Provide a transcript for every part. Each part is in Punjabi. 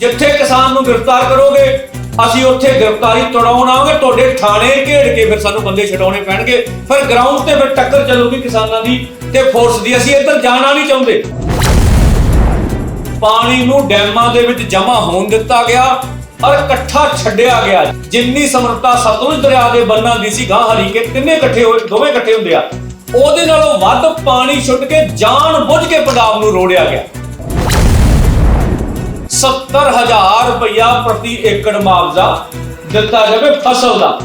ਜਿੱਥੇ ਕਿਸਾਨ ਨੂੰ ਗ੍ਰਿਫਤਾਰ ਕਰੋਗੇ, ਅਸੀਂ ਉੱਥੇ ਗ੍ਰਿਫਤਾਰੀ ਤੁੜਾਉਣ ਆਵਾਂਗੇ, ਤੁਹਾਡੇ ਥਾਣੇ ਘੇੜ ਕੇ ਫਿਰ ਸਾਨੂੰ ਬੰਦੇ ਛਡਾਉਣੇ ਪੈਣਗੇ। ਫਿਰ ਗਰਾਊਂਡ ਤੇ ਫਿਰ ਟੱਕਰ ਚੱਲੂਗੀ ਕਿਸਾਨਾਂ ਦੀ ਤੇ ਫੋਰਸ ਦੀ। ਅਸੀਂ ਇੱਧਰ ਜਾਣਾ ਨਹੀਂ ਚਾਹੁੰਦੇ। ਪਾਣੀ ਨੂੰ ਡੈਮਾਂ ਦੇ ਵਿੱਚ ਜਮ੍ਹਾਂ ਹੋਣ ਦਿੱਤਾ ਗਿਆ ਔਰ ਇਕੱਠਾ ਛੱਡਿਆ ਗਿਆ। ਜਿੰਨੀ ਸਮਰੱਥਾ ਸਤਲੁਜ ਦਰਿਆ ਦੇ ਬੰਨਾਂ ਦੀ ਸੀ ਗਾਂ ਹਰੀ ਕੇ ਤਿੰਨੇ ਇਕੱਠੇ ਹੋਏ, ਦੋਵੇਂ ਇਕੱਠੇ ਹੁੰਦੇ ਆ। ਉਹਦੇ ਨਾਲੋਂ ਵੱਧ ਪਾਣੀ ਛੁੱਟ ਕੇ, ਜਾਣ ਬੁੱਝ ਕੇ ਪੰਜਾਬ ਨੂੰ ਰੋੜਿਆ ਗਿਆ। 70000 ਰੁਪਇਆ ਪ੍ਰਤੀ ਏਕੜ ਮੁਆਵਜ਼ਾ ਦਿੱਤਾ ਜਾਵੇ ਫਸਲ ਦਾ।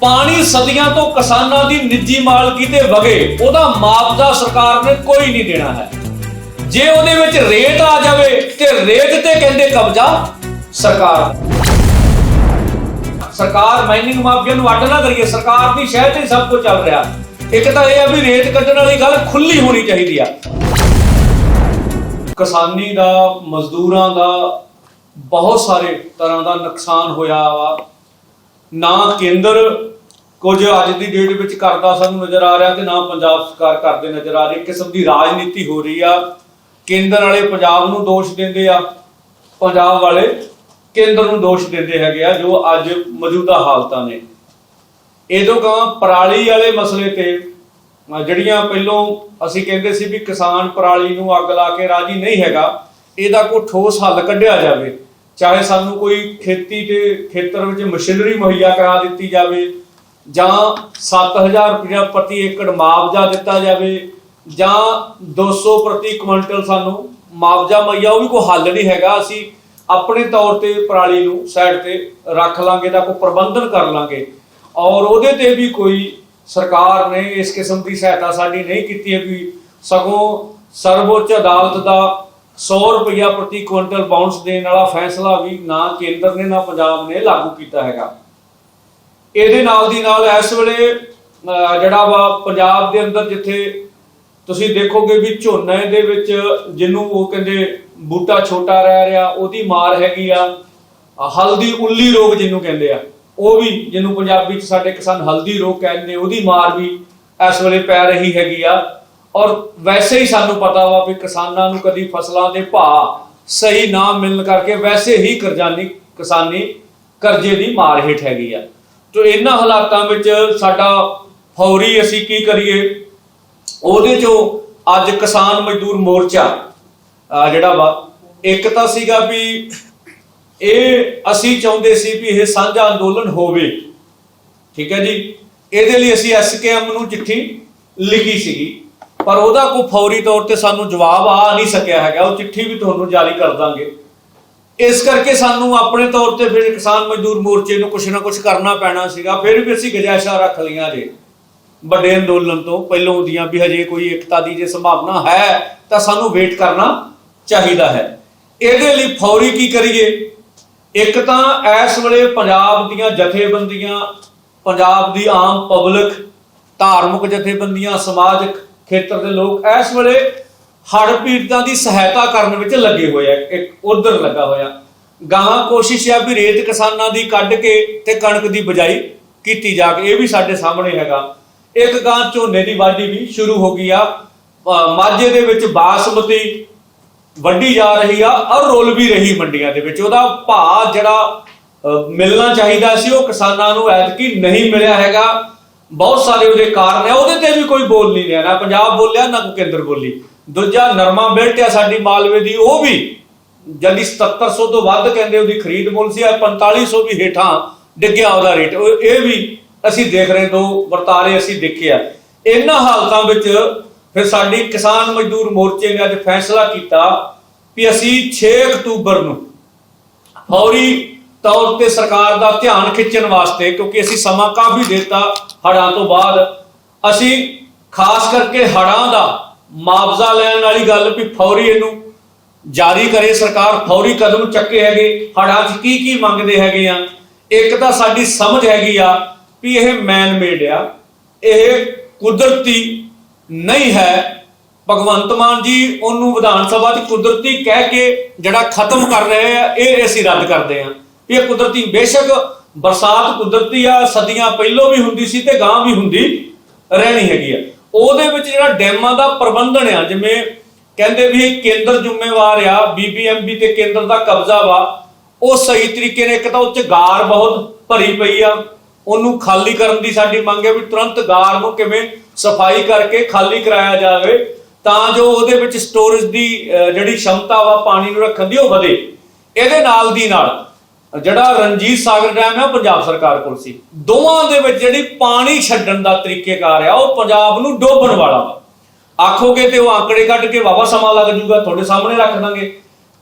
ਪਾਣੀ ਸਦੀਆਂ ਤੋਂ ਕਿਸਾਨਾਂ ਦੀ ਨਿੱਜੀ ਮਾਲਕੀ ਤੇ ਵਗੇ, ਉਹਦਾ ਮੁਆਵਜ਼ਾ ਸਰਕਾਰ ਨੇ ਕੋਈ ਨਹੀਂ ਦੇਣਾ ਹੈ। ਜੇ ਉਹਦੇ ਵਿੱਚ ਰੇਟ ਆ ਜਾਵੇ ਤੇ ਰੇਟ ਤੇ ਕਹਿੰਦੇ ਕਬਜ਼ਾ ਸਰਕਾਰ ਸਰਕਾਰ ਮਾਈਨਿੰਗ ਮਾਫੀਆ ਨੂੰ ਅੱਡ ਨਾ ਕਰੀਏ, ਸਰਕਾਰ ਦੀ ਸ਼ਹਿ ਤੇ ਸਭ ਕੁਝ ਚੱਲ ਰਿਹਾ। ਇੱਕ ਤਾਂ ਇਹ ਆ ਵੀ ਰੇਟ ਕੱਢਣ ਵਾਲੀ ਗੱਲ ਖੁੱਲੀ ਹੋਣੀ ਚਾਹੀਦੀ ਆ। ਕਿਸਾਨੀ ਦਾ, ਮਜ਼ਦੂਰਾਂ ਦਾ ਬਹੁਤ ਸਾਰੇ ਤਰ੍ਹਾਂ ਦਾ ਨੁਕਸਾਨ ਹੋਇਆ ਵਾ। ਨਾ ਕੇਂਦਰ ਕੁਝ ਅੱਜ ਦੀ ਡੇਟ ਵਿੱਚ ਕਰਦਾ ਸਾਨੂੰ ਨਜ਼ਰ ਆ ਰਿਹਾ ਤੇ ਨਾ ਪੰਜਾਬ ਸਰਕਾਰ ਕਰਦੇ ਨਜ਼ਰ ਆ ਰਹੀ। ਕਿਸਮ ਦੀ ਰਾਜਨੀਤੀ ਹੋ ਰਹੀ ਆ। ਕੇਂਦਰ ਵਾਲੇ ਪੰਜਾਬ ਨੂੰ ਦੋਸ਼ ਦਿੰਦੇ ਆ। ਪੰਜਾਬ ਵਾਲੇ ਕੇਂਦਰ ਨੂੰ ਦੋਸ਼ ਦਿੰਦੇ ਹੈਗੇ ਆ, ਜੋ ਅੱਜ ਮੌਜੂਦਾ ਹਾਲਤਾਂ ਨੇ। ਇਹਦੋਂ ਕਹਾਂ ਪਰਾਲੀ ਵਾਲੇ ਮਸਲੇ ਤੇ ਜਿਹੜੀਆਂ ਪਹਿਲੋਂ ਅਸੀਂ ਕਹਿੰਦੇ ਸੀ ਵੀ ਕਿਸਾਨ ਪਰਾਲੀ ਨੂੰ ਅੱਗ ਲਾ ਕੇ ਰਾਜੀ ਨਹੀਂ ਹੈਗਾ, ਇਹਦਾ ਕੋਈ ਠੋਸ ਹੱਲ ਕੱਢਿਆ ਜਾਵੇ। ਚਾਹੇ ਸਾਨੂੰ ਕੋਈ ਖੇਤੀ ਦੇ ਖੇਤਰ ਵਿੱਚ ਮਸ਼ੀਨਰੀ ਮੁਹੱਈਆ ਕਰਾ ਦਿੱਤੀ ਜਾਵੇ, ਜਾਂ 7000 ਰੁਪਇਆ ਪ੍ਰਤੀ ਏਕੜ ਮੁਆਵਜ਼ਾ ਦਿੱਤਾ ਜਾਵੇ, ਜਾਂ 200 ਪ੍ਰਤੀ ਕੁਇੰਟਲ ਸਾਨੂੰ ਮੁਆਵਜ਼ਾ ਮੁਹੱਈਆ, ਉਹ ਵੀ ਕੋਈ ਹੱਲ ਨਹੀਂ ਹੈਗਾ। ਅਸੀਂ ਆਪਣੇ ਤੌਰ ਤੇ ਪਰਾਲੀ ਨੂੰ ਸਾਈਡ ਤੇ ਰੱਖ ਲਾਂਗੇ ਦਾ ਕੋਈ ਪ੍ਰਬੰਧਨ ਕਰ ਲਾਂਗੇ। ਔਰ ਉਹਦੇ ਤੇ ਵੀ ਕੋਈ ਸਰਕਾਰ ਨੇ ਇਸ ਕਿਸਮ ਦੀ ਸਹਾਇਤਾ ਸਾਡੀ ਨਹੀਂ ਕੀਤੀ ਹੈ ਵੀ ਸਗੋਂ ਸਰਵਉੱਚ ਅਦਾਲਤ ਦਾ 100 ਰੁਪਇਆ ਪ੍ਰਤੀ ਕੁਇੰਟਲ ਬਾਉਂਸ ਦੇਣ ਵਾਲਾ ਫੈਸਲਾ ਵੀ ਨਾ ਕੇਂਦਰ ਨੇ ਨਾ ਪੰਜਾਬ ਨੇ ਲਾਗੂ ਕੀਤਾ ਹੈਗਾ। ਇਹਦੇ ਨਾਲ ਦੀ ਨਾਲ ਇਸ ਵੇਲੇ ਅਹ, ਜਿਹੜਾ ਵਾ ਪੰਜਾਬ ਦੇ ਅੰਦਰ ਜਿੱਥੇ ਤੁਸੀਂ ਦੇਖੋਗੇ ਵੀ ਝੋਨੇ ਦੇ ਵਿੱਚ ਜਿਹਨੂੰ ਉਹ ਕਹਿੰਦੇ ਬੂਟਾ ਛੋਟਾ ਰਹਿ ਰਿਹਾ ਉਹਦੀ ਮਾਰ ਹੈਗੀ ਆ। ਹਲਦੀ ਉੱਲੀ ਰੋਗ ਜਿਹਨੂੰ ਕਹਿੰਦੇ ਆ। ਉਹ ਵੀ ਜਿਹਨੂੰ ਪੰਜਾਬੀ ਚ ਸਾਡੇ ਕਿਸਾਨ ਹਲਦੀ ਰੋਗ ਕਹਿੰਦੇ, ਉਹਦੀ ਮਾਰ ਵੀ ਇਸ ਵੇਲੇ ਪੈ ਰਹੀ ਹੈਗੀ ਆ। ਔਰ ਵੈਸੇ ਹੀ ਸਾਨੂੰ ਪਤਾ ਵਾ ਵੀ ਕਿਸਾਨਾਂ ਨੂੰ ਕਦੀ ਫਸਲਾਂ ਦੇ ਭਾਅ ਸਹੀ ਨਾ ਮਿਲਣ ਕਰਕੇ ਵੈਸੇ ਹੀ ਕਰਜ਼ਾਨੀ ਕਿਸਾਨੀ ਕਰਜ਼ੇ ਦੀ ਮਾਰ ਹੇਠ ਹੈਗੀ ਆ। ਤੋ ਇਹਨਾਂ ਹਾਲਾਤਾਂ ਵਿੱਚ ਸਾਡਾ ਫੌਰੀ ਅਸੀਂ ਕੀ ਕਰੀਏ? ਉਹਦੇ ਚੋਂ ਅੱਜ ਕਿਸਾਨ ਮਜ਼ਦੂਰ ਮੋਰਚਾ ਜਿਹੜਾ ਵਾ, ਇੱਕ ਤਾਂ ਸੀਗਾ ਵੀ ਇਹ ਅਸੀਂ ਚਾਹੁੰਦੇ ਸੀ ਵੀ ਇਹ ਸਾਂਝਾ ਅੰਦੋਲਨ ਹੋਵੇ। ਠੀਕ ਹੈ ਜੀ? ਇਹਦੇ ਲਈ ਅਸੀਂ ਐਸਕੇਐਮ ਨੂੰ ਚਿੱਠੀ ਲਿਖੀ ਸੀਗੀ। ਪਰ ਉਹਦਾ ਕੋਈ ਫੌਰੀ ਤੌਰ ਤੇ ਸਾਨੂੰ ਜਵਾਬ ਆ ਨਹੀਂ ਸਕਿਆ ਹੈਗਾ। ਉਹ ਚਿੱਠੀ ਵੀ ਤੁਹਾਨੂੰ ਜਾਰੀ ਕਰ ਦਾਂਗੇ। ਇਸ ਕਰਕੇ ਸਾਨੂੰ ਆਪਣੇ ਤੌਰ ਤੇ ਫਿਰ ਕਿਸਾਨ ਮਜ਼ਦੂਰ ਮੋਰਚੇ ਨੂੰ ਕੁਛ ਨਾ ਕੁਛ ਕਰਨਾ ਪੈਣਾ ਸੀਗਾ। ਫਿਰ ਵੀ ਅਸੀਂ ਗੁਜਾਇਸ਼ਾਂ ਰੱਖ ਲਈਆਂ ਜੇ। ਵੱਡੇ ਅੰਦੋਲਨ ਤੋਂ ਪਹਿਲੋਂ ਦੀਆਂ ਵੀ ਹਜੇ ਕੋਈ ਇਕਤਾ ਦੀ ਜੇ ਸੰਭਾਵਨਾ ਹੈ, ਤਾਂ ਸਾਨੂੰ ਵੇਟ ਕਰਨਾ ਚਾਹੀਦਾ ਹੈ। ਇਹਦੇ ਲਈ ਫੌਰੀ ਕੀ ਕਰੀਏ? ਇੱਕ ਤਾਂ ਇਸ ਵੇਲੇ ਪੰਜਾਬ ਦੀਆਂ ਜਥੇਬੰਦੀਆਂ, ਪੰਜਾਬ ਦੀ ਆਮ ਪਬਲਿਕ ਧਾਰਮਿਕ ਜਥੇਬੰਦੀਆਂ, ਸਮਾਜਿਕ ਖੇਤਰ ਦੇ ਲੋਕ ਇਸ ਵੇਲੇ ਹੜ੍ਹ ਪੀੜਤਾਂ ਦੀ ਸਹਾਇਤਾ ਕਰਨ ਵਿੱਚ ਲੱਗੇ ਹੋਏ ਆ। ਇੱਕ ਉਧਰ ਲੱਗਾ ਹੋਇਆ। ਗਾਂ ਕੋਸ਼ਿਸ਼ ਆ ਵੀ ਰੇਤ ਕਿਸਾਨਾਂ ਦੀ ਕੱਢ ਕੇ ਤੇ ਕਣਕ ਦੀ ਬਜਾਈ ਕੀਤੀ ਜਾ ਕੇ ਇਹ ਵੀ ਸਾਡੇ ਸਾਹਮਣੇ ਹੈਗਾ। ਇੱਕ ਗਾਂ ਝੋਨੇ ਦੀ ਵਾਢੀ ਵੀ ਸ਼ੁਰੂ ਹੋ ਗਈ ਆ। ਮਾਝੇ ਦੇ ਵਿੱਚ ਬਾਸਮਤੀ ਵੱਡੀ ਜਾ ਰਹੀ ਆ, ਔਰ ਰੁੱਲ ਵੀ ਰਹੀ ਮੰਡੀਆਂ ਦੇ ਵਿੱਚ। ਉਹਦਾ ਭਾਅ ਜਿਹੜਾ ਮਿਲਣਾ ਚਾਹੀਦਾ ਸੀ, ਉਹ ਕਿਸਾਨਾਂ ਨੂੰ ਐਤਕੀ ਨਹੀਂ ਮਿਲਿਆ ਹੈਗਾ। ਬਹੁਤ ਸਾਰੇ ਉਹਦੇ ਕਾਰਨ ਆ, ਉਹਦੇ ਤੇ ਵੀ ਕੋਈ ਬੋਲ ਨਹੀਂ ਰਿਹਾ ਨਾ। ਪੰਜਾਬ ਬੋਲਿਆ, ਨਾ ਕੇਂਦਰ ਬੋਲੀ। ਦੂਜਾ ਨਰਮਾ ਬਿਲਟ ਆ ਸਾਡੀ ਮਾਲਵੇ ਦੀ, ਉਹ ਵੀ ਜਲਦੀ 7700 ਤੋਂ ਵੱਧ ਕਹਿੰਦੇ ਉਹਦੀ ਖਰੀਦ ਮੁੱਲ ਸੀ ਆ 4500 ਵੀ ਹੇਠਾਂ ਡਿੱਗਿਆ ਉਹਦਾ ਰੇਟ। ਇਹ ਵੀ ਅਸੀਂ ਦੇਖ ਰਹੇ ਦੋ ਵਰਤਾਰੇ ਅਸੀਂ ਦੇਖਿਆ ਇਹਨਾਂ ਹਾਲਤਾਂ ਵਿੱਚ ਫਿਰ ਸਾਡੀ ਕਿਸਾਨ ਮਜ਼ਦੂਰ ਮੋਰਚੇ ਨੇ ਅੱਜ ਫੈਸਲਾ ਕੀਤਾ ਵੀ ਅਸੀਂ 6 ਅਕਤੂਬਰ ਨੂੰ ਫੌਰੀ ਤੌਰ ਤੇ ਸਰਕਾਰ ਦਾ ਧਿਆਨ ਖਿੱਚਣ ਵਾਸਤੇ, ਕਿਉਂਕਿ ਅਸੀਂ ਸਮਾਂ ਕਾਫੀ ਦਿੱਤਾ ਹੜਾਂ ਤੋਂ ਬਾਅਦ, ਅਸੀਂ ਖਾਸ ਕਰਕੇ ਹੜਾਂ ਦਾ ਮੁਆਵਜ਼ਾ ਲੈਣ ਵਾਲੀ ਗੱਲ ਵੀ ਫੌਰੀ ਇਹਨੂੰ ਜਾਰੀ ਕਰੇ, ਸਰਕਾਰ ਫੌਰੀ ਕਦਮ ਚੱਕੇ ਹੈਗੇ ਹੜਾਂ 'ਚ ਕੀ ਕੀ ਮੰਗਦੇ ਹੈਗੇ ਆ। ਇੱਕ ਤਾਂ ਸਾਡੀ ਸਮਝ ਹੈਗੀ ਆ ਵੀ ਇਹ ਮੈਨ ਮੇਡ ਆ, ਇਹ ਕੁਦਰਤੀ ਨਹੀਂ ਹੈ। ਭਗਵੰਤ ਮਾਨ ਜੀ ਉਹਨੂੰ ਵਿਧਾਨ ਸਭਾ 'ਚ ਕੁਦਰਤੀ ਕਹਿ ਕੇ ਜਿਹੜਾ ਖਤਮ ਕਰ ਰਹੇ ਆ, ਇਹ ਅਸੀਂ ਰੱਦ ਕਰਦੇ ਆ ਇਹ ਕੁਦਰਤੀ ਬੇਸ਼ੱਕ ਬਰਸਾਤ ਕੁਦਰਤੀ ਆ, ਸਦੀਆਂ ਪਹਿਲੋਂ ਵੀ ਹੁੰਦੀ ਸੀ ਤੇ ਗਾਂ ਵੀ ਹੁੰਦੀ ਰਹਿਣੀ ਹੈਗੀ ਆ। ਉਹਦੇ ਵਿੱਚ ਜਿਹੜਾ ਡੈਮਾਂ ਦਾ ਪ੍ਰਬੰਧਨ ਆ, ਜਿਵੇਂ ਕਹਿੰਦੇ ਵੀ ਕੇਂਦਰ ਜ਼ਿੰਮੇਵਾਰ ਆ ਬੀਬੀਐਮਬੀ ਤੇ ਕੇਂਦਰ ਦਾ ਕਬਜ਼ਾ ਵਾ, ਉਹ ਸਹੀ ਤਰੀਕੇ ਨੇ ਇੱਕ ਤਾਂ ਉੱਚ ਗਾਰ ਬਹੁਤ ਭਰੀ ਪਈ ਆ। ਉਹਨੂੰ ਖਾਲੀ ਕਰਨ ਦੀ ਸਾਡੀ ਮੰਗ ਹੈ ਵੀ ਤੁਰੰਤ ਗਾਰ ਨੂੰ ਕਿਵੇਂ ਸਫ਼ਾਈ ਕਰਕੇ ਖਾਲੀ ਕਰਾਇਆ ਜਾਵੇ, ਤਾਂ ਜੋ ਉਹਦੇ ਵਿੱਚ ਸਟੋਰੇਜ ਦੀ ਜਿਹੜੀ ਸ਼ਮਤਾ ਵਾ, ਪਾਣੀ ਨੂੰ ਰੱਖਣ ਦੀ ਉਹ ਵਧੇ। ਇਹਦੇ ਨਾਲ ਦੀ ਨਾਲ, ਜਿਹੜਾ ਰਣਜੀਤ ਸਾਗਰ ਡੈਮ ਹੈ ਪੰਜਾਬ ਸਰਕਾਰ ਕੋਲ ਸੀ। ਦੋਵਾਂ ਦੇ ਵਿੱਚ ਜਿਹੜੀ ਪਾਣੀ ਛੱਡਣ ਦਾ ਤਰੀਕੇਕਾਰ ਆ, ਉਹ ਪੰਜਾਬ ਨੂੰ ਡੋਬਣ ਵਾਲਾ ਵਾ। ਆਖੋਗੇ ਤੇ ਉਹ ਆંકੜੇ ਕੱਢ ਕੇ ਵਾਵਾ ਸਮਾਂ ਲੱਗ ਜੂਗਾ, ਤੁਹਾਡੇ ਸਾਹਮਣੇ ਰੱਖ ਦਾਂਗੇ।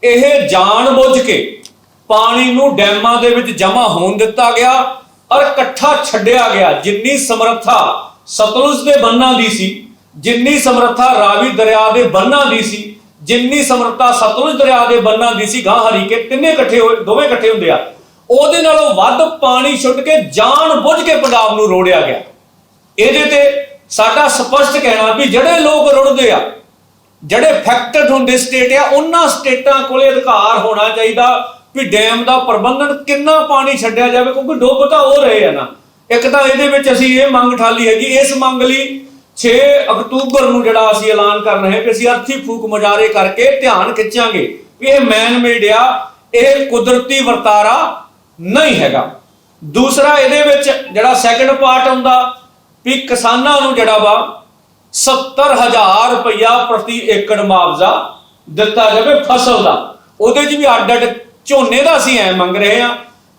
ਇਹ ਜਾਣ ਬੁੱਝ ਕੇ ਪਾਣੀ ਨੂੰ ਡੈਮਾਂ ਦੇ ਵਿੱਚ ਜਮ੍ਹਾਂ ਹੋਣ ਦਿੱਤਾ ਗਿਆ ਔਰ ਇਕੱਠਾ ਛੱਡਿਆ ਗਿਆ, ਜਿੰਨੀ ਸਮਰੱਥਾ ਸਤਲੁਜ ਦੇ ਬੰਨਾਂ ਦੀ ਸੀ, ਜਿੰਨੀ ਸਮਰੱਥਾ ਰਾਵੀ ਦਰਿਆ ਦੇ ਬੰਨਾਂ ਦੀ ਸੀ, ਜਿੰਨੀ ਸਮਰੱਥਾ ਸਤਲੁਜ ਦਰਿਆ ਦੇ ਬੰਨਾਂ ਦੀ ਸੀ ਗਾਂ ਹਰੀ ਕੇ ਤਿੰਨੇ ਇਕੱਠੇ ਹੋਏ, ਦੋਵੇਂ ਇਕੱਠੇ ਹੁੰਦੇ ਆ, ਉਹਦੇ ਨਾਲੋਂ ਵੱਧ ਪਾਣੀ ਛੁੱਟ ਕੇ ਜਾਣ ਬੁੱਝ ਕੇ ਪੰਜਾਬ ਨੂੰ ਰੋੜਿਆ ਗਿਆ। ਇਹਦੇ ਤੇ ਸਾਡਾ ਸਪਸ਼ਟ ਕਹਿਣਾ ਵੀ ਜਿਹੜੇ ਲੋਕ ਰੁੜਦੇ ਆ, ਜਿਹੜੇ ਫੈਕਟਡ ਹੁੰਦੇ ਸਟੇਟ ਆ, ਉਹਨਾਂ ਸਟੇਟਾਂ ਕੋਲੇ ਅਧਿਕਾਰ ਹੋਣਾ ਚਾਹੀਦਾ ਵੀ ਡੈਮ ਦਾ ਪ੍ਰਬੰਧਨ ਕਿੰਨਾ ਪਾਣੀ ਛੱਡਿਆ ਜਾਵੇ, ਕਿਉਂਕਿ ਡੁੱਬ ਤਾਂ ਹੋ ਰਹੇ ਆ ਨਾ। ਇੱਕ ਤਾਂ ਇਹਦੇ ਵਿੱਚ ਅਸੀਂ ਇਹ ਮੰਗ ਠਾਲੀ ਹੈਗੀ, ਇਸ ਮੰਗ ਲਈ 6 ਅਕਤੂਬਰ ਨੂੰ ਜਿਹੜਾ ਅਸੀਂ ਐਲਾਨ ਕਰ ਰਹੇ ਹਾਂ ਕਿ ਅਸੀਂ ਅਰਥੀ ਫੂਕ ਮੁਜ਼ਾਹਰੇ ਕਰਕੇ ਧਿਆਨ ਖਿੱਚਾਂਗੇ ਵੀ ਇਹ ਮੈਨ ਮੇਡ ਆ, ਇਹ ਕੁਦਰਤੀ ਵਰਤਾਰਾ ਨਹੀਂ ਹੈਗਾ। ਦੂਸਰਾ ਇਹਦੇ ਵਿੱਚ ਜਿਹੜਾ ਸੈਕੰਡ ਪਾਰਟ ਹੁੰਦਾ ਵੀ ਕਿਸਾਨਾਂ ਨੂੰ ਜਿਹੜਾ ਵਾ 70000 ਰੁਪਇਆ ਪ੍ਰਤੀ ਏਕੜ ਮੁਆਵਜ਼ਾ ਦਿੱਤਾ ਜਾਵੇ ਫਸਲ ਦਾ। ਉਹਦੇ 'ਚ ਵੀ ਅੱਡ ਅੱਡ ਝੋਨੇ ਦਾ ਅਸੀਂ ਐ ਮੰਗ ਰਹੇ ਆ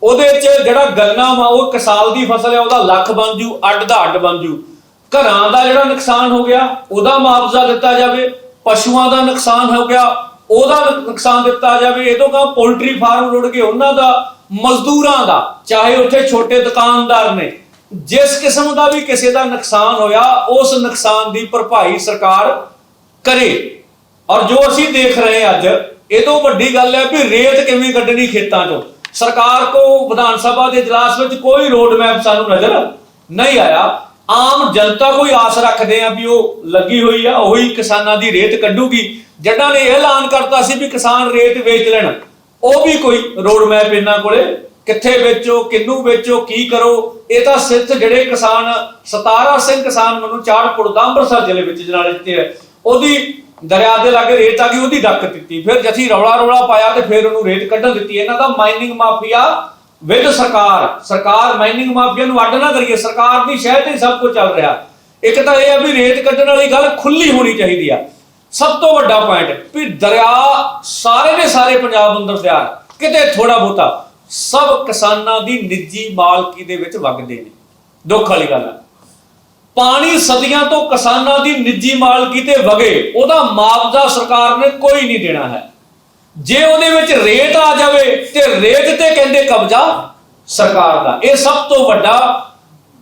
ਉਹਦੇ 'ਚ ਜਿਹੜਾ ਗੰਨਾ ਵਾ, ਉਹ ਕਿਸਾਲ ਦੀ ਫਸਲ ਹੈ, ਉਹਦਾ ਲੱਖ ਬਣ ਜੂ, ਅੱਡ ਦਾ ਅੱਡ ਬਣ ਜੂ। ਘਰਾਂ ਦਾ ਜਿਹੜਾ ਨੁਕਸਾਨ ਹੋ ਗਿਆ, ਉਹਦਾ ਮੁਆਵਜ਼ਾ ਦਿੱਤਾ ਜਾਵੇ, ਪਸ਼ੂਆਂ ਦਾ ਨੁਕਸਾਨ ਹੋ ਗਿਆ, ਉਹਦਾ ਨੁਕਸਾਨ ਦਿੱਤਾ ਜਾਵੇ, ਇਹ ਤੋਂ ਕਾ ਪੋਲਟਰੀ ਫਾਰਮ ਰੁੜ ਗਏ, ਉਹਨਾਂ ਦਾ, ਮਜ਼ਦੂਰਾਂ ਦਾ, ਚਾਹੇ ਉੱਥੇ ਛੋਟੇ ਦੁਕਾਨਦਾਰ ਨੇ। ਜਿਸ ਕਿਸਮ ਦਾ ਵੀ ਕਿਸੇ ਦਾ ਨੁਕਸਾਨ ਹੋਇਆ, ਉਸ ਨੁਕਸਾਨ ਦੀ ਭਰਪਾਈ ਸਰਕਾਰ ਕਰੇ। ਔਰ ਜੋ ਅਸੀਂ ਦੇਖ ਰਹੇ ਅੱਜ, ਇਹ ਤੋਂ ਵੱਡੀ ਗੱਲ ਹੈ ਵੀ ਰੇਤ ਕਿਵੇਂ ਕੱਢਣੀ ਖੇਤਾਂ 'ਚੋਂ। ਸਰਕਾਰ ਕੋ ਵਿਧਾਨ ਸਭਾ ਦੇ ਇਜਲਾਸ ਵਿੱਚ ਕੋਈ ਰੋਡ ਮੈਪ ਸਾਨੂੰ ਨਜ਼ਰ ਨਹੀਂ ਆਇਆ। ਆਮ ਜਨਤਾ ਕੋਈ ਆਸ ਰੱਖਦੇ ਆ ਵੀ ਉਹ ਲੱਗੀ ਹੋਈ ਆ, ਉਹੀ ਕਿਸਾਨਾਂ ਦੀ ਰੇਤ ਕੱਢੂਗੀ। ਜੱਟਾਂ ਨੇ ਇਹ ਐਲਾਨ ਕਰਤਾ ਸੀ ਵੀ ਕਿਸਾਨ ਰੇਤ ਵੇਚ ਲੈਣ। ਉਹ ਵੀ ਕੋਈ ਰੋਡ ਮੈਪ ਇਹਨਾਂ ਕੋਲੇ। ਕਿੱਥੇ ਵੇਚੋ ਕਿੰਨੂੰ ਵੇਚੋ, ਕੀ ਕਰੋ? ਇਹ ਤਾਂ ਸਿਰਫ ਜਿਹੜੇ ਕਿਸਾਨ 17 ਸਿੰਘ ਕਿਸਾਨ ਮੈਨੂੰ ਚਾੜਪੁਰ ਦਾ ਅੰਮ੍ਰਿਤਸਰ ਜ਼ਿਲ੍ਹੇ ਵਿੱਚ ਜਨਾਲੇ ਦਿੱਤੇ ਹੈ ਉਹਦੀ ਦਰਿਆ ਦੇ ਲਾਗੇ ਰੇਤ ਆ ਗਈ, ਉਹਦੀ ਡੱਕ ਦਿੱਤੀ। ਫਿਰ ਜਥੀ ਰੌਲਾ ਰੌਲਾ ਪਾਇਆ ਤੇ ਫਿਰ ਉਹਨੂੰ ਰੇਤ ਕੱਢਣ ਦਿੱਤੀ। ਇਹਨਾਂ ਦਾ ਮਾਈਨਿੰਗ ਮਾਫੀਆ ਵਿਦ ਸਰਕਾਰ। ਸਰਕਾਰ ਮਾਈਨਿੰਗ ਮਾਫੀਆ ਨੂੰ ਅੱਡ ਨਾ ਕਰੀਏ। ਸਰਕਾਰ ਦੀ ਸ਼ਹਿ ਤੇ ਸਭ ਕੁਝ ਚੱਲ ਰਿਹਾ। ਇੱਕ ਤਾਂ ਇਹ ਆ ਵੀ ਰੇਤ ਕੱਢਣ ਵਾਲੀ ਗੱਲ ਖੁੱਲੀ ਹੋਣੀ ਚਾਹੀਦੀ ਆ। ਸਭ ਤੋਂ ਵੱਡਾ ਪੁਆਇੰਟ ਵੀ ਦਰਿਆ ਸਾਰੇ ਦੇ ਸਾਰੇ ਪੰਜਾਬ ਅੰਦਰ ਦਰਿਆ ਕਿਤੇ ਥੋੜਾ ਬਹੁਤਾ। ਸਭ ਕਿਸਾਨਾਂ ਦੀ ਨਿੱਜੀ ਮਾਲਕੀ ਦੇ ਵਿੱਚ ਵਗਦੇ ਨੇ। ਦੁੱਖ ਵਾਲੀ ਗੱਲ ਹੈ ਪਾਣੀ ਸਦੀਆਂ ਤੋਂ ਕਿਸਾਨਾਂ ਦੀ ਨਿੱਜੀ ਮਾਲਕੀ ਤੇ ਵਗੇ, ਉਹਦਾ ਮੁਆਵਜ਼ਾ ਸਰਕਾਰ ਨੇ ਕੋਈ ਨਹੀਂ ਦੇਣਾ ਹੈ। ਜੇ ਉਹਦੇ ਵਿੱਚ ਰੇਟ ਆ ਜਾਵੇ ਤੇ ਰੇਤ ਤੇ ਕਹਿੰਦੇ ਕਬਜ਼ਾ ਸਰਕਾਰ ਦਾ। ਇਹ ਸਭ ਤੋਂ ਵੱਡਾ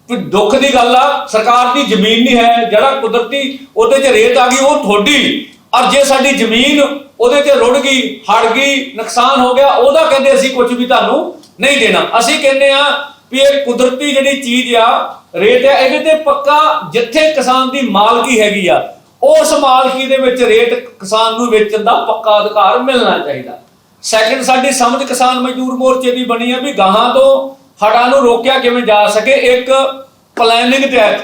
ਦੁੱਖ ਦੀ ਗੱਲ ਆ, ਸਰਕਾਰ ਦੀ ਜ਼ਮੀਨ ਨਹੀਂ ਹੈ, ਜਿਹੜਾ ਕੁਦਰਤੀ ਉਹਦੇ 'ਚ ਰੇਤ ਆ ਗਈ, ਉਹ ਤੁਹਾਡੀ ਔਰ ਜੇ ਸਾਡੀ ਜ਼ਮੀਨ ਉਹਦੇ ਤੇ ਰੁੜ ਗਈ, ਹੜ ਗਈ, ਨੁਕਸਾਨ ਹੋ ਗਿਆ, ਉਹਦਾ ਕਹਿੰਦੇ ਅਸੀਂ ਕੁਝ ਵੀ ਤੁਹਾਨੂੰ ਨਹੀਂ ਦੇਣਾ। ਅਸੀਂ ਕਹਿੰਦੇ ਆ ਵੀ ਇਹ ਕੁਦਰਤੀ ਜਿਹੜੀ ਚੀਜ਼ ਆ ਰੇਟ ਆ, ਇਹਦੇ ਤੇ ਪੱਕਾ ਜਿੱਥੇ ਕਿਸਾਨ ਦੀ ਮਾਲਕੀ ਹੈਗੀ ਆ, ਉਸ ਮਾਲਕੀ ਦੇ ਵਿੱਚ ਰੇਟ ਕਿਸਾਨ ਨੂੰ ਵੇਚਣ ਦਾ ਪੱਕਾ ਅਧਿਕਾਰ ਮਿਲਣਾ ਚਾਹੀਦਾ। ਸੈਕਿੰਡ ਸਾਡੀ ਸਮਝ ਕਿਸਾਨ ਮਜ਼ਦੂਰ ਮੋਰਚੇ ਦੀ ਬਣੀ ਆ ਵੀ ਗਾਹਾਂ ਤੋਂ ਹੜਾਂ ਨੂੰ ਰੋਕਿਆ ਕਿਵੇਂ ਜਾ ਸਕੇ। ਇੱਕ ਪਲੈਨਿੰਗ ਤਹਿਤ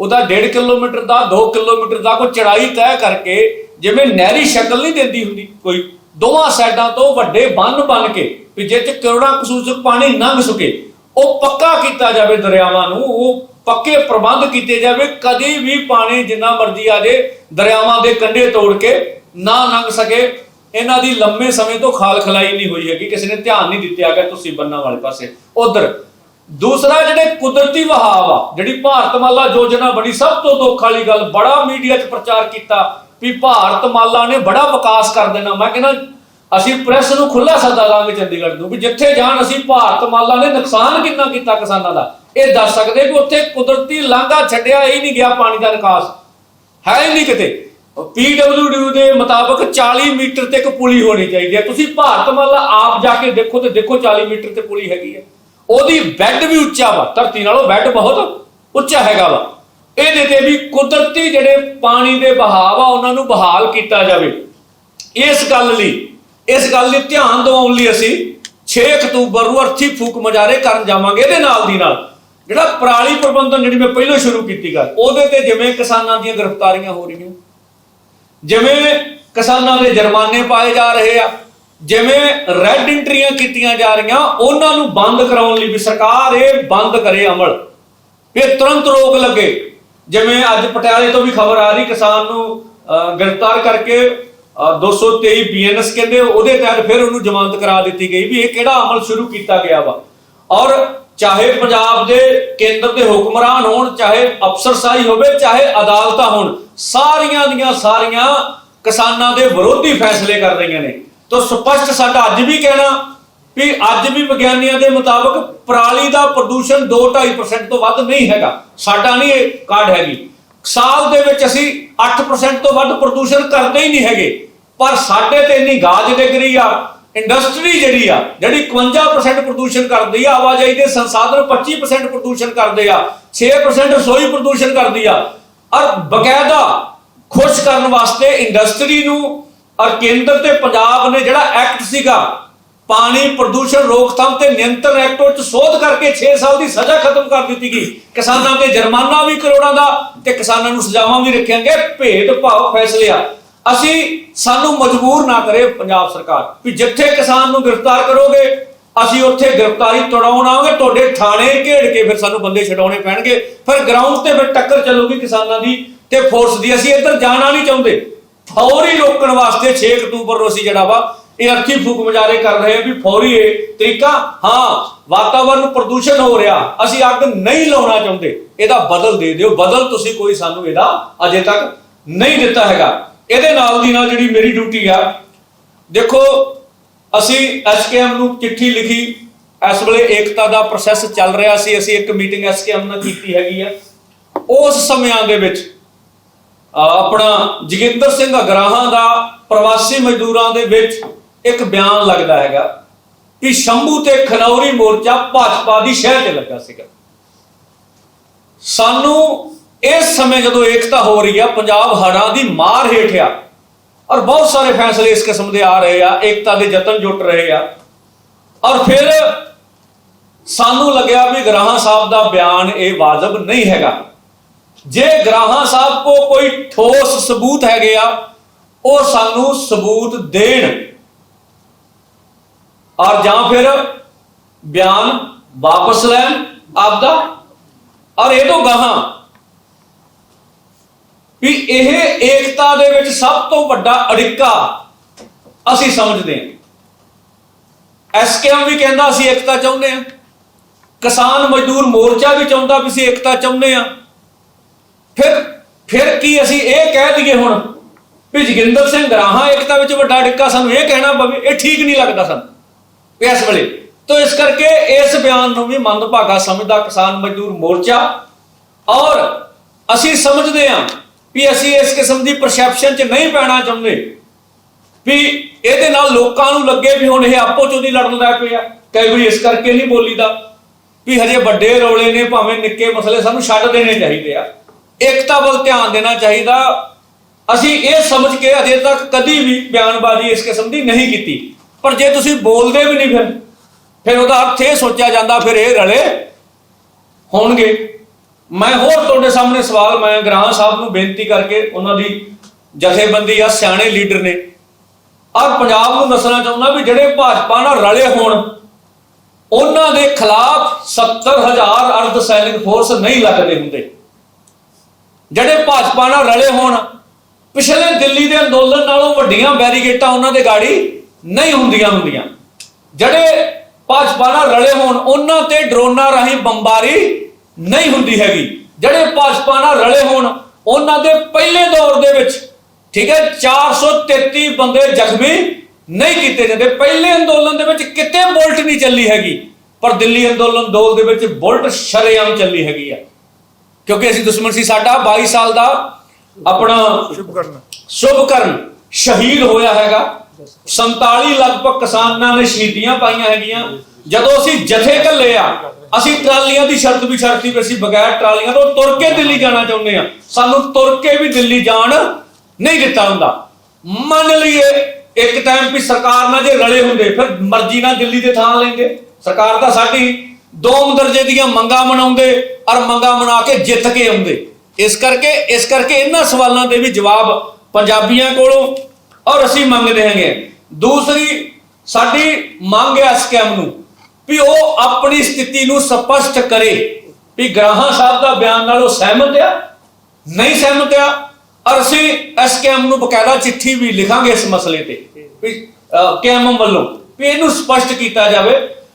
ਉਹਦਾ 1.5 ਕਿਲੋਮੀਟਰ ਦਾ 2 ਕਿਲੋਮੀਟਰ ਦਾ ਕੋਈ ਚੜਾਈ ਤੈਅ ਕਰਕੇ ਜਿਵੇਂ ਨਹਿਰੀ ਸ਼ਕਲ ਨਹੀਂ ਦਿੰਦੀ ਹੁੰਦੀ ਕੋਈ, ਦੋਵਾਂ ਸਾਈਡਾਂ ਤੋਂ ਵੱਡੇ ਬੰਨ ਬਣ ਕੇ ਵੀ ਜਿਹ ਕਰੋੜਾਂ ਕਸੂਸਕ ਪਾਣੀ ਲੰਘ ਸਕੇ। ਉਹ ਪੱਕਾ ਕੀਤਾ ਜਾਵੇ ਦਰਿਆਵਾਂ ਨੂੰ, ਉਹ ਪੱਕੇ ਪ੍ਰਬੰਧ ਕੀਤੇ ਜਾਵੇ, ਕਦੇ ਵੀ ਪਾਣੀ ਜਿੰਨਾ ਮਰਜ਼ੀ ਆ ਜੇ, ਦਰਿਆਵਾਂ ਦੇ ਕੰਢੇ ਤੋੜ ਕੇ ਨਾ ਲੰਘ ਸਕੇ। ਇਹਨਾਂ ਦੀ ਲੰਮੇ ਸਮੇਂ ਤੋਂ ਖਾਲ ਖਲਾਈ ਨਹੀਂ ਹੋਈ ਹੈਗੀ, ਕਿਸੇ ਨੇ ਧਿਆਨ ਨਹੀਂ ਦਿੱਤਾ ਹੈਗਾ ਤੁਸੀਂ ਬੰਨਾਂ ਵਾਲੇ ਪਾਸੇ। ਉਧਰ, ਦੂਸਰਾ ਜਿਹੜੇ ਕੁਦਰਤੀ ਵਹਾਅ ਆ ਜਿਹੜੀ ਭਾਰਤਮਾਲਾ ਯੋਜਨਾ ਬਣੀ, ਸਭ ਤੋਂ ਦੁੱਖ ਵਾਲੀ ਗੱਲ, ਬੜਾ ਮੀਡੀਆ 'ਚ ਪ੍ਰਚਾਰ ਕੀਤਾ ਵੀ ਭਾਰਤਮਾਲਾ ਨੇ ਬੜਾ ਵਿਕਾਸ ਕਰ ਦੇਣਾ। ਮੈਂ ਕਹਿੰਦਾ ਅਸੀਂ ਪ੍ਰੈਸ ਨੂੰ ਖੁੱਲਾ ਸੱਦਾ ਦਾਂਗੇ ਚੰਡੀਗੜ੍ਹ ਨੂੰ ਵੀ ਜਿੱਥੇ ਜਾਣ ਅਸੀਂ ਭਾਰਤ ਮਾਲਾ ਨੇ ਨੁਕਸਾਨ ਕਿੰਨਾ ਕੀਤਾ ਕਿਸਾਨਾਂ ਦਾ। ਇਹ ਦੱਸ ਸਕਦੇ ਵੀ ਉੱਥੇ ਕੁਦਰਤੀ ਲਾਂਘਾ ਛੱਡਿਆ ਹੀ ਨਹੀਂ ਗਿਆ ਪਾਣੀ ਦਾ ਨਿਕਾਸ। ਹੈ ਹੀ ਨਹੀਂ ਕਿਤੇ। ਪੀਡਬਲਯੂਡੀ ਦੇ ਮੁਤਾਬਕ 40 ਮੀਟਰ ਤੇ ਇੱਕ ਪੁਲੀ ਹੋਣੀ ਚਾਹੀਦੀ ਹੈ। ਤੁਸੀਂ ਭਾਰਤ ਮਾਲਾ ਆਪ ਜਾ ਕੇ ਦੇਖੋ ਤੇ ਦੇਖੋ 40 ਮੀਟਰ ਤੇ ਪੁਲੀ ਹੈਗੀ ਹੈ। ਉਹਦੀ ਬੈੱਡ ਵੀ ਉੱਚਾ ਵਾ। ਧਰਤੀ ਨਾਲੋਂ ਬੈੱਡ ਬਹੁਤ ਉੱਚਾ ਹੈਗਾ ਵਾ। ਇਹਦੇ ਤੇ ਵੀ ਕੁਦਰਤੀ ਜਿਹੜੇ ਪਾਣੀ ਦੇ ਬਹਾਵ ਆ ਉਹਨਾਂ ਨੂੰ ਬਹਾਲ ਕੀਤਾ ਜਾਵੇ। ਇਸ ਗੱਲ ਲਈ ਇਸ ਗੱਲ ਲਈ ਧਿਆਨ ਦਿਵਾਉਣ ਲਈ ਅਸੀਂ 6 ਅਕਤੂਬਰ ਨੂੰ ਅਰਥੀ ਫੂਕ ਮਜਾਰੇ ਕਰਨ ਜਾਵਾਂਗੇ ਇਹਦੇ ਨਾਲ ਦੀ ਨਾਲ। ਜਿਹੜਾ ਪਰਾਲੀ ਪ੍ਰਬੰਧਨ ਜਿਹੜੀ ਮੈਂ ਪਹਿਲਾਂ ਸ਼ੁਰੂ ਕੀਤੀ ਗੱਲ ਉਹਦੇ ਤੇ ਜਿਵੇਂ ਕਿਸਾਨਾਂ ਦੀਆਂ ਗ੍ਰਿਫਤਾਰੀਆਂ ਹੋ ਰਹੀਆਂ ਜਿਵੇਂ ਕਿਸਾਨਾਂ ਦੇ ਜੁਰਮਾਨੇ ਪਾਏ ਜਾ ਰਹੇ ਆ ਜਿਵੇਂ ਰੈੱਡ ਐਂਟਰੀਆਂ ਕੀਤੀਆਂ ਜਾ ਰਹੀਆਂ ਉਹਨਾਂ ਨੂੰ ਬੰਦ ਕਰਾਉਣ ਲਈ ਵੀ ਸਰਕਾਰ ਇਹ ਬੰਦ ਕਰੇ ਅਮਲ। ਇਹ ਤੁਰੰਤ ਰੋਕ ਲੱਗੇ। ਜਿਵੇਂ ਅੱਜ ਪਟਿਆਲੇ ਤੋਂ ਵੀ ਖਬਰ ਆ ਰਹੀ ਕਿਸਾਨ ਨੂੰ ਅਹ, ਗ੍ਰਿਫਤਾਰ ਕਰਕੇ 223 ਬੀਐਨਐਸ ਕਹਿੰਦੇ ਉਹਦੇ ਤਹਿਤ ਫਿਰ ਉਹਨੂੰ ਜ਼ਮਾਨਤ ਕਰਾ ਦਿੱਤੀ ਗਈ ਵੀ ਇਹ ਕਿਹੜਾ ਅਮਲ ਸ਼ੁਰੂ ਕੀਤਾ ਗਿਆ ਵਾ। ਔਰ ਚਾਹੇ ਪੰਜਾਬ ਦੇ ਕੇਂਦਰ ਦੇ ਹੁਕਮਰਾਨ ਹੋਣ, ਚਾਹੇ ਅਫਸਰਸ਼ਾਹੀ ਹੋਵੇ, ਚਾਹੇ ਅਦਾਲਤਾਂ ਹੋਣ, ਸਾਰੀਆਂ ਦੀਆਂ ਸਾਰੀਆਂ ਕਿਸਾਨਾਂ ਦੇ ਵਿਰੋਧੀ ਫੈਸਲੇ ਕਰ ਰਹੀਆਂ ਨੇ। ਤਾਂ ਸਪਸ਼ਟ ਸਾਡਾ ਅੱਜ ਵੀ ਕਹਿਣਾ ਵੀ ਅੱਜ ਵੀ ਵਿਗਿਆਨੀਆਂ ਦੇ ਮੁਤਾਬਕ ਪਰਾਲੀ ਦਾ ਪ੍ਰਦੂਸ਼ਣ 2-2.5% ਤੋਂ ਵੱਧ ਨਹੀਂ ਹੈਗਾ। ਸਾਡਾ ਨਹੀਂ ਇਹ ਕਾਢ ਹੈਗੀ। ਸਾਲ ਦੇ ਵਿੱਚ ਅਸੀਂ 8% ਤੋਂ ਵੱਧ ਪ੍ਰਦੂਸ਼ਣ ਕਰਦੇ ਹੀ ਨਹੀਂ ਹੈਗੇ। ਪਰ ਸਾਡੇ ਤੇ ਇੰਨੀ ਗਾਜ ਡਿੱਗ ਰਹੀ ਆ ਇੰਡਸਟਰੀ ਜਿਹੜੀ ਆ, ਜਿਹੜੀ 51% ਪ੍ਰਦੂਸ਼ਣ ਕਰਦੀ ਆ, ਆਵਾਜਾਈ ਦੇ ਸੰਸਾਧਨ 25% ਪ੍ਰਦੂਸ਼ਣ ਕਰਦੇ ਆ 6% ਰਸੋਈ ਪ੍ਰਦੂਸ਼ਣ ਕਰਦੀ ਆ। ਔਰ ਬਕਾਇਦਾ ਖੁਸ਼ ਕਰਨ ਵਾਸਤੇ ਇੰਡਸਟਰੀ ਨੂੰ ਔਰ ਕੇਂਦਰ ਤੇ ਪੰਜਾਬ ਨੇ ਜਿਹੜਾ ਐਕਟ ਸੀਗਾ ਪਾਣੀ ਪ੍ਰਦੂਸ਼ਣ ਰੋਕਥਾਮ ਤੇ ਨਿਯੰਤਰਣ ਐਕਟ ਵਿੱਚ ਸੋਧ ਕਰਕੇ 6 ਸਾਲ ਦੀ ਸਜ਼ਾ ਖਤਮ ਕਰ ਦਿੱਤੀ ਗਈ। ਕਿਸਾਨਾਂ ਤੇ ਜੁਰਮਾਨਾ ਵੀ ਕਰੋੜਾਂ ਦਾ ਤੇ ਕਿਸਾਨਾਂ ਨੂੰ ਸਜ਼ਾਵਾਂ ਵੀ ਰੱਖੀਆਂ ਗਏ ਭੇਦ ਭਾਵ ਫੈਸਲੇ ਆ। ਅਸੀਂ ਸਾਨੂੰ ਮਜਬੂਰ ਨਾ ਕਰੇ ਪੰਜਾਬ ਸਰਕਾਰ ਵੀ ਜਿੱਥੇ ਕਿਸਾਨ ਨੂੰ ਗ੍ਰਿਫਤਾਰ ਕਰੋਗੇ, ਅਸੀਂ ਉੱਥੇ ਗ੍ਰਿਫਤਾਰੀ ਤੜਾਉਣ ਆਵਾਂਗੇ, ਤੁਹਾਡੇ ਥਾਣੇ ਘੇੜ ਕੇ ਫਿਰ ਸਾਨੂੰ ਬੰਦੇ ਛਡਾਉਣੇ ਪੈਣਗੇ। ਫਿਰ ਗਰਾਊਂਡ ਤੇ ਫਿਰ ਟੱਕਰ ਚੱਲੂਗੀ ਕਿਸਾਨਾਂ ਦੀ ਤੇ ਫੋਰਸ ਦੀ। ਅਸੀਂ ਇੱਧਰ ਜਾਣਾ ਨਹੀਂ ਚਾਹੁੰਦੇ। ਫੌਰੀ ਰੋਕਣ ਵਾਸਤੇ 6 ਅਕਤੂਬਰ ਨੂੰ ਅਸੀਂ ਜਿਹੜਾ ਵਾ ਇਹ ਅਰਥੀ ਫੂਕ ਮੁਜ਼ਾਹਰੇ ਕਰ ਰਹੇ ਹਾਂ ਵੀ ਫੌਰੀ ਇਹ ਤਰੀਕਾ, ਹਾਂ, ਵਾਤਾਵਰਨ ਪ੍ਰਦੂਸ਼ਣ ਹੋ ਰਿਹਾ, ਅਸੀਂ ਅੱਗ ਨਹੀਂ ਲਾਉਣਾ ਚਾਹੁੰਦੇ, ਇਹਦਾ ਬਦਲ ਦੇ ਦਿਓ, ਬਦਲ ਤੁਸੀਂ ਕੋਈ ਸਾਨੂੰ ਇਹਦਾ ਅਜੇ ਤੱਕ ਨਹੀਂ ਦਿੱਤਾ ਹੈਗਾ। ਇਹਦੇ ਨਾਲ ਦੀ ਨਾਲ ਜਿਹੜੀ ਮੇਰੀ ਡਿਊਟੀ ਆ, ਦੇਖੋ, ਅਸੀਂ ਐਸਕੇਐਮ ਨੂੰ ਚਿੱਠੀ ਲਿਖੀ, ਇਸ ਵੇਲੇ ਏਕਤਾ ਦਾ ਪ੍ਰੋਸੈਸ ਚੱਲ ਰਿਹਾ ਸੀ, ਅਸੀਂ ਇੱਕ ਮੀਟਿੰਗ ਐਸਕੇਐਮ ਨਾਲ ਕੀਤੀ ਹੈਗੀ ਆ। ਉਸ ਸਮਿਆਂ ਦੇ ਵਿੱਚ ਆਪਣਾ ਜੋਗਿੰਦਰ ਸਿੰਘ ਅਗਰਾਹਾਂ ਦਾ ਪ੍ਰਵਾਸੀ ਮਜ਼ਦੂਰਾਂ ਦੇ ਵਿੱਚ ਇੱਕ ਬਿਆਨ ਲੱਗਦਾ ਹੈਗਾ ਕਿ ਸ਼ੰਭੂ ਤੇ ਖਨੌਰੀ ਮੋਰਚਾ ਭਾਜਪਾ ਦੀ ਸ਼ਹਿਰ ਚ ਲੱਗਾ ਸੀਗਾ। ਸਾਨੂੰ ਇਸ ਸਮੇਂ ਜਦੋਂ ਏਕਤਾ ਹੋ ਰਹੀ ਆ, ਪੰਜਾਬ ਹੜ੍ਹਾਂ ਦੀ ਮਾਰ ਹੇਠ ਆ ਔਰ ਬਹੁਤ ਸਾਰੇ ਫੈਸਲੇ ਇਸ ਕਿਸਮ ਦੇ ਆ ਰਹੇ ਆ, ਏਕਤਾ ਦੇ ਯਤਨ ਜੁਟ ਰਹੇ ਆ ਔਰ ਫਿਰ ਸਾਨੂੰ ਲੱਗਿਆ ਵੀ ਗ੍ਰਾਹਾਂ ਸਾਹਿਬ ਦਾ ਬਿਆਨ ਇਹ ਵਾਜਬ ਨਹੀਂ ਹੈਗਾ। ਜੇ ਗ੍ਰਾਹਾਂ ਸਾਹਿਬ ਕੋ ਕੋਈ ਠੋਸ ਸਬੂਤ ਹੈਗੇ ਆ, ਉਹ ਸਾਨੂੰ ਸਬੂਤ ਦੇਣ। ਔਰ ਜਾਂ ਫਿਰ ਬਿਆਨ ਵਾਪਸ ਲੈਣ ਆਪਦਾ। ਔਰ ਇਹ ਤੋਂ ਗਾਹਾਂ ਵੀ ਇਹ ਏਕਤਾ ਦੇ ਵਿੱਚ ਸਭ ਤੋਂ ਵੱਡਾ ਅੜਿੱਕਾ ਅਸੀਂ ਸਮਝਦੇ ਹਾਂ। ਐਸਕੇਐਮ ਵੀ ਕਹਿੰਦਾ ਅਸੀਂ ਏਕਤਾ ਚਾਹੁੰਦੇ ਹਾਂ। ਕਿਸਾਨ ਮਜ਼ਦੂਰ ਮੋਰਚਾ ਵੀ ਚਾਹੁੰਦਾ ਵੀ ਅਸੀਂ ਏਕਤਾ ਚਾਹੁੰਦੇ ਹਾਂ। ਫਿਰ ਫਿਰ ਕੀ ਅਸੀਂ ਇਹ ਕਹਿ ਦਈਏ ਹੁਣ ਵੀ ਜੋਗਿੰਦਰ ਸਿੰਘ ਗਰਾਹਾਂ ਏਕਤਾ ਵਿੱਚ ਵੱਡਾ ਅੜਿੱਕਾ ਸਾਨੂੰ ਇਹ ਕਹਿਣਾ ਪਵੇ, ਇਹ ਠੀਕ ਨਹੀਂ ਲੱਗਦਾ ਸਾਨੂੰ। ਇਸ ਵੇਲੇ। ਤੋਂ ਇਸ ਕਰਕੇ ਇਸ ਬਿਆਨ ਨੂੰ ਵੀ ਮੰਦਭਾਗਾ ਸਮਝਦਾ ਕਿਸਾਨ ਮਜ਼ਦੂਰ ਮੋਰਚਾ। ਔਰ ਅਸੀਂ ਸਮਝਦੇ ਹਾਂ ਵੀ ਅਸੀਂ ਇਸ ਕਿਸਮ ਦੀ ਪਰਸੈਪਸ਼ਨ 'ਚ ਨਹੀਂ ਪੈਣਾ ਚਾਹੁੰਦੇ ਵੀ ਇਹਦੇ ਨਾਲ ਲੋਕਾਂ ਨੂੰ ਲੱਗੇ ਵੀ ਹੁਣ ਇਹ ਆਪੋ ਚੋਂ ਨਹੀਂ ਲੜਨ ਲੱਗ ਪਿਆ। ਕਈ ਵਾਰੀ ਇਸ ਕਰਕੇ ਨਹੀਂ ਬੋਲੀਦਾ ਵੀ ਹਜੇ ਵੱਡੇ ਰੌਲੇ ਨੇ, ਭਾਵੇਂ ਨਿੱਕੇ ਮਸਲੇ ਸਾਨੂੰ ਛੱਡ ਦੇਣੇ ਚਾਹੀਦੇ ਆ। ਏਕਤਾ ਵੱਲ ਧਿਆਨ ਦੇਣਾ ਚਾਹੀਦਾ। ਅਸੀਂ ਇਹ ਸਮਝ ਕੇ ਅਜੇ ਤੱਕ ਕਦੀ ਵੀ ਬਿਆਨਬਾਜ਼ੀ ਇਸ ਕਿਸਮ ਦੀ ਨਹੀਂ ਕੀਤੀ। ਪਰ ਜੇ ਤੁਸੀਂ ਬੋਲਦੇ ਵੀ ਨਹੀਂ ਫਿਰ ਫਿਰ ਉਹਦਾ ਅਰਥ ਇਹ ਸੋਚਿਆ ਜਾਂਦਾ, ਫਿਰ ਇਹ ਰਲੇ ਹੋਣਗੇ। ਮੈਂ ਹੋਰ ਤੁਹਾਡੇ ਸਾਹਮਣੇ ਸਵਾਲ, ਮੈਂ ਗ੍ਰਾਹ ਸਾਹਿਬ ਨੂੰ ਬੇਨਤੀ ਕਰਕੇ ਉਹਨਾਂ ਦੀ ਜਥੇਬੰਦੀ ਆ, ਸਿਆਣੇ ਲੀਡਰ ਨੇ। ਔਰ ਪੰਜਾਬ ਨੂੰ ਦੱਸਣਾ ਚਾਹੁੰਦਾ ਵੀ ਜਿਹੜੇ ਭਾਜਪਾ ਨਾਲ ਰਲੇ ਹੋਣ, ਉਹਨਾਂ ਦੇ ਖਿਲਾਫ 70000 ਅਰਧ ਸੈਨਿਕ ਫੋਰਸ ਨਹੀਂ ਲੱਗਦੇ ਹੁੰਦੇ। ਜਿਹੜੇ ਭਾਜਪਾ ਨਾਲ ਰਲੇ ਹੋਣ, ਪਿਛਲੇ ਦਿੱਲੀ ਦੇ ਅੰਦੋਲਨ ਨਾਲੋਂ ਵੱਡੀਆਂ ਬੈਰੀਗੇਟਾਂ ਉਹਨਾਂ ਦੇ ਗਾੜੀ ਨਹੀਂ ਹੁੰਦੀਆਂ ਹੁੰਦੀਆਂ। ਜਿਹੜੇ ਭਾਜਪਾ ਨਾਲ ਰਲੇ ਹੋਣ ਉਹਨਾਂ ਤੇ ਡਰੋਨਾਂ ਰਾਹੀਂ ਬੰਬਾਰੀ ਨਹੀਂ ਹੁੰਦੀ ਹੈਗੀ। ਜਿਹੜੇ ਭਾਜਪਾ ਨਾਲ ਰਲੇ ਹੋਣ ਉਹਨਾਂ ਦੇ ਪਹਿਲੇ ਦੌਰ ਦੇ ਵਿੱਚ ਠੀਕ ਹੈ 433 ਬੰਦੇ ਜ਼ਖਮੀ ਨਹੀਂ ਕੀਤੇ ਜਾਂਦੇ। ਪਹਿਲੇ ਅੰਦੋਲਨ ਦੇ ਵਿੱਚ ਕਿਤੇ ਬੁਲਟ ਨਹੀਂ ਚੱਲੀ ਹੈਗੀ ਪਰ ਦਿੱਲੀ ਅੰਦੋਲਨ ਦੌਰ ਦੇ ਵਿੱਚ ਬੁਲਟ ਸ਼ਰੇਆਮ ਚੱਲੀ ਹੈਗੀ ਆ। ਕਿਉਂਕਿ ਅਸੀਂ ਦੁਸ਼ਮਣ ਸੀ ਸਾਡਾ 22 ਸਾਲ ਦਾ ਆਪਣਾ ਸ਼ੁਭ ਕਰਨਾ ਸ਼ੁਭਕਰਨ ਸ਼ਹੀਦ ਹੋਇਆ ਹੈਗਾ। 47 ਲਗਭਗ ਕਿਸਾਨਾਂ ਨੇ ਸ਼ਹੀਦੀਆਂ ਪਾਈਆਂ ਹੈਗੀਆਂ। ਜਦੋਂ ਅਸੀਂ ਜਥੇ ਘੱਲੇ ਆ, ਅਸੀਂ ਟਰਾਲੀਆਂ ਦੀ ਸ਼ਰਤ ਵੀ ਸ਼ਰਤੀ ਵੀ ਅਸੀਂ ਬਗੈਰ ਟਰਾਲੀਆਂ ਤੋਂ ਤੁਰ ਕੇ ਦਿੱਲੀ ਜਾਣਾ ਚਾਹੁੰਦੇ ਆ। ਸਾਨੂੰ ਤੁਰ ਕੇ ਵੀ ਦਿੱਲੀ ਜਾਣ ਨਹੀਂ ਦਿੱਤਾ ਹੁੰਦਾ। ਮੰਨ ਲਈਏ, ਇੱਕ ਟਾਈਮ ਵੀ ਸਰਕਾਰ ਨਾਲ ਜੇ ਰਲੇ ਹੁੰਦੇ, ਫਿਰ ਮਰਜ਼ੀ ਨਾਲ ਦਿੱਲੀ ਦੇ ਥਾਂ ਲੈਂਦੇ। ਸਰਕਾਰ ਤਾਂ ਸਾਡੀ ਦੋਮ ਦਰਜੇ ਦੀਆਂ ਮੰਗਾਂ ਮਨਾਉਂਦੇ ਔਰ ਮੰਗਾਂ ਮਨਾ ਕੇ ਜਿੱਤ ਕੇ ਆਉਂਦੇ। ਇਸ ਕਰਕੇ ਇਸ ਕਰਕੇ ਇਹਨਾਂ ਸਵਾਲਾਂ ਦੇ ਵੀ ਜਵਾਬ ਪੰਜਾਬੀਆਂ ਕੋਲੋਂ ਔਰ ਅਸੀਂ ਮੰਗਦੇ ਹੈਗੇ ਦੂਸਰੀ, ਸਾਡੀ ਮੰਗ ਹੈ ਐਸਕੇਐਮ ਨੂੰ ਵੀ ਉਹ ਆਪਣੀ ਸਥਿਤੀ ਨੂੰ ਸਪਸ਼ਟ ਕਰੇ ਵੀ ਗ੍ਰਾਹਾਂ ਸਾਹਿਬ ਦਾ ਬਿਆਨ ਨਾਲ ਉਹ ਸਹਿਮਤ ਆ, ਨਹੀਂ ਸਹਿਮਤ ਆ, ਔਰ ਅਸੀਂ ਐਸਕੇਐਮ ਨੂੰ ਬਕਾਇਦਾ ਚਿੱਠੀ ਵੀ ਲਿਖਾਂਗੇ ਇਸ ਮਸਲੇ ਤੇ, ਵੀ ਕੇਐਮਐਮ ਵੱਲੋਂ ਵੀ ਇਹਨੂੰ ਸਪਸ਼ਟ ਕੀਤਾ ਜਾਵੇ